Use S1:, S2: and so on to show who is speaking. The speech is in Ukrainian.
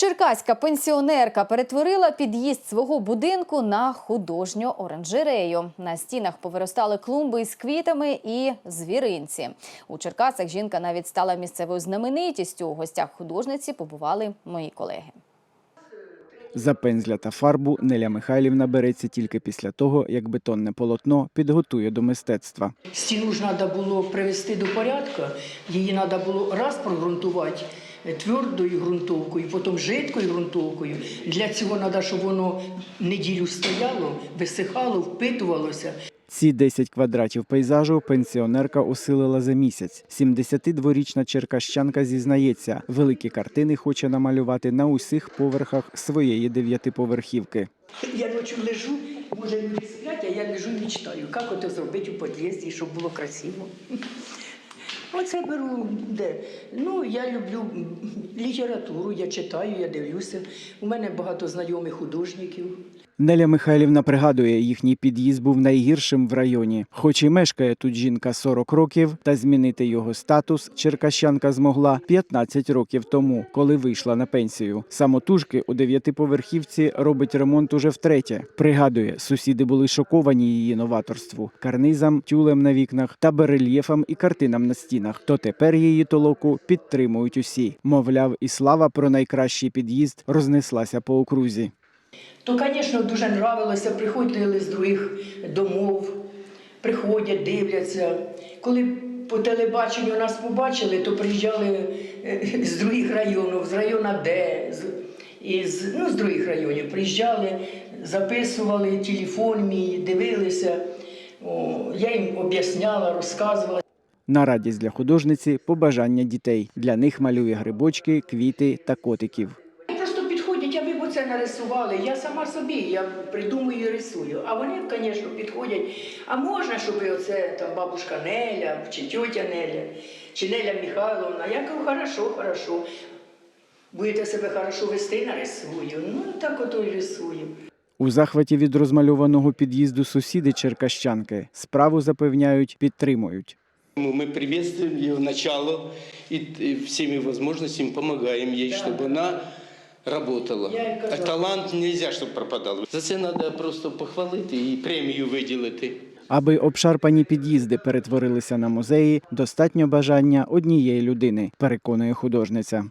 S1: Черкаська пенсіонерка перетворила під'їзд свого будинку на художню оранжерею. На стінах повиростали клумби із квітами і звіринці. У Черкасах жінка навіть стала місцевою знаменитістю. У гостях художниці побували мої колеги.
S2: За пензля та фарбу Неля Михайлівна береться тільки після того, як бетонне полотно підготує до мистецтва.
S3: Стіну ж треба було привести до порядку, її треба було раз прогрунтувати твердою ґрунтовкою, потім жидкою ґрунтовкою. Для цього треба, щоб воно неділю стояло, висихало, впитувалося.
S2: Ці 10 квадратів пейзажу пенсіонерка осилила за місяць. 72-річна черкащанка зізнається, великі картини хоче намалювати на усіх поверхах своєї дев'ятиповерхівки.
S3: Я ночі лежу, може люди сплять, а я лежу і мечтаю, як ото зробити у під'їзді, щоб було красиво. Оце беру де. Ну, я люблю літературу, я читаю, я дивлюся. У мене багато знайомих художників.
S2: Неля Михайлівна пригадує, їхній під'їзд був найгіршим в районі. Хоч і мешкає тут жінка 40 років, та змінити його статус черкащанка змогла 15 років тому, коли вийшла на пенсію. Самотужки у дев'ятиповерхівці робить ремонт уже втретє. Пригадує, сусіди були шоковані її новаторству, карнизам, тюлем на вікнах та барельєфам і картинам на стінах. То тепер її толоку підтримують усі. Мовляв, і слава про найкращий під'їзд рознеслася по окрузі.
S3: То, звісно, дуже нравилося, приходили з других домов, приходять, дивляться. Коли по телебаченню нас побачили, то приїжджали е, з других районів, з району Д, з, із, ну, з других районів. Приїжджали, записували телефон мій, дивилися. О, я їм об'ясняла, розказувала.
S2: На радість для художниці побажання дітей. Для них малює грибочки, квіти та котиків.
S3: Просто підходять, а ви б оце нарисували. Я сама собі, я придумую і рисую. А вони, звісно, підходять. А можна, щоб оце там бабушка Неля, чи тьотя Неля, чи Неля Михайловна. Я кажу, хорошо, хорошо. Будете себе хорошо вести, нарисую. Ну, так ото й рисую.
S2: У захваті від розмальованого під'їзду сусіди черкащанки справу запевняють, підтримують.
S4: Мы мы приветствуем ее начало и и всеми возможностями помогаем ей,
S3: Да.
S4: чтобы она работала.
S3: Я и
S4: А
S3: казала.
S4: талант нельзя, чтобы пропадал. За це треба просто похвалити і премію виділити.
S2: Аби обшарпані під'їзди перетворилися на музеї, достатньо бажання однієї людини, переконує художниця.